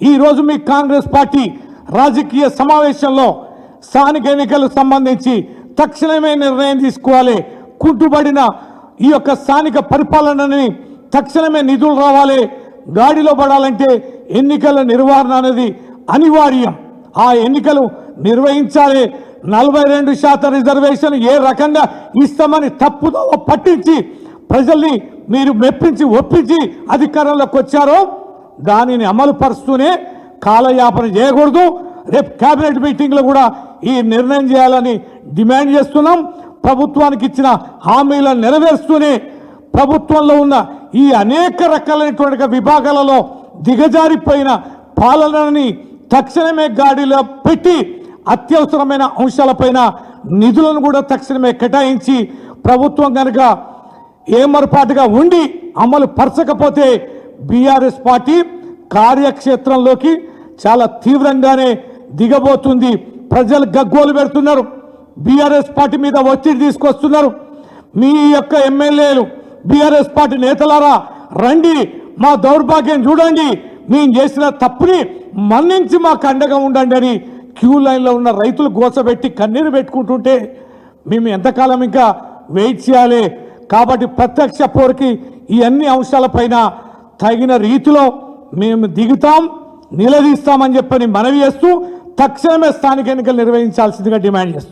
ఈ రోజు మీ కాంగ్రెస్ పార్టీ రాజకీయ సమావేశంలో స్థానిక ఎన్నికలకు సంబంధించి తక్షణమే నిర్ణయం తీసుకోవాలి. కుంటుబడిన ఈ యొక్క స్థానిక పరిపాలనని తక్షణమే నిధులు రావాలి. గాడిలో పడాలంటే ఎన్నికల నిర్వహణ అనేది అనివార్యం. ఆ ఎన్నికలు నిర్వహించాలి. నలభై రెండు శాతం రిజర్వేషన్ ఏ రకంగా ఇస్తామని తప్పుదో పట్టించి ప్రజల్ని మీరు మెప్పించి ఒప్పించి అధికారంలోకి వచ్చారో దానిని అమలు పరుస్తూనే కాలయాపన చేయకూడదు. రేపు కేబినెట్ మీటింగ్లో కూడా ఈ నిర్ణయం చేయాలని డిమాండ్ చేస్తున్నాం. ప్రభుత్వానికి ఇచ్చిన హామీలను నెరవేరుస్తూనే ప్రభుత్వంలో ఉన్న ఈ అనేక రకాలైనటువంటి విభాగాలలో దిగజారిపోయిన పాలనని తక్షణమే గాడిలో పెట్టి అత్యవసరమైన అంశాలపైన నిధులను కూడా తక్షణమే కేటాయించి ప్రభుత్వం కనుక ఏమరపాటుగా ఉండి అమలు పరచకపోతే బీఆర్ఎస్ పార్టీ కార్యక్షేత్రంలోకి చాలా తీవ్రంగానే దిగబోతుంది. ప్రజలు గగ్గోలు పెడుతున్నారు. బీఆర్ఎస్ పార్టీ మీద ఒత్తిడి తీసుకొస్తున్నారు. మీ యొక్క ఎమ్మెల్యేలు బీఆర్ఎస్ పార్టీ నేతలారా రండి మా దౌర్భాగ్యం చూడండి. మేము చేసిన తప్పుని మన్నించి మాకు అండగా ఉండండి అని క్యూ లైన్లో ఉన్న రైతులు గోసబెట్టి కన్నీరు పెట్టుకుంటుంటే మేము ఎంతకాలం ఇంకా వెయిట్ చేయాలి? కాబట్టి ప్రత్యక్ష పోరుకి ఈ అన్ని అంశాలపైన తగిన రీతిలో మేము దిగుతాం నిలదీస్తామని చెప్పని మనవి చేస్తూ తక్షణమే స్థానిక ఎన్నికలు నిర్వహించాల్సిందిగా డిమాండ్ చేస్తాం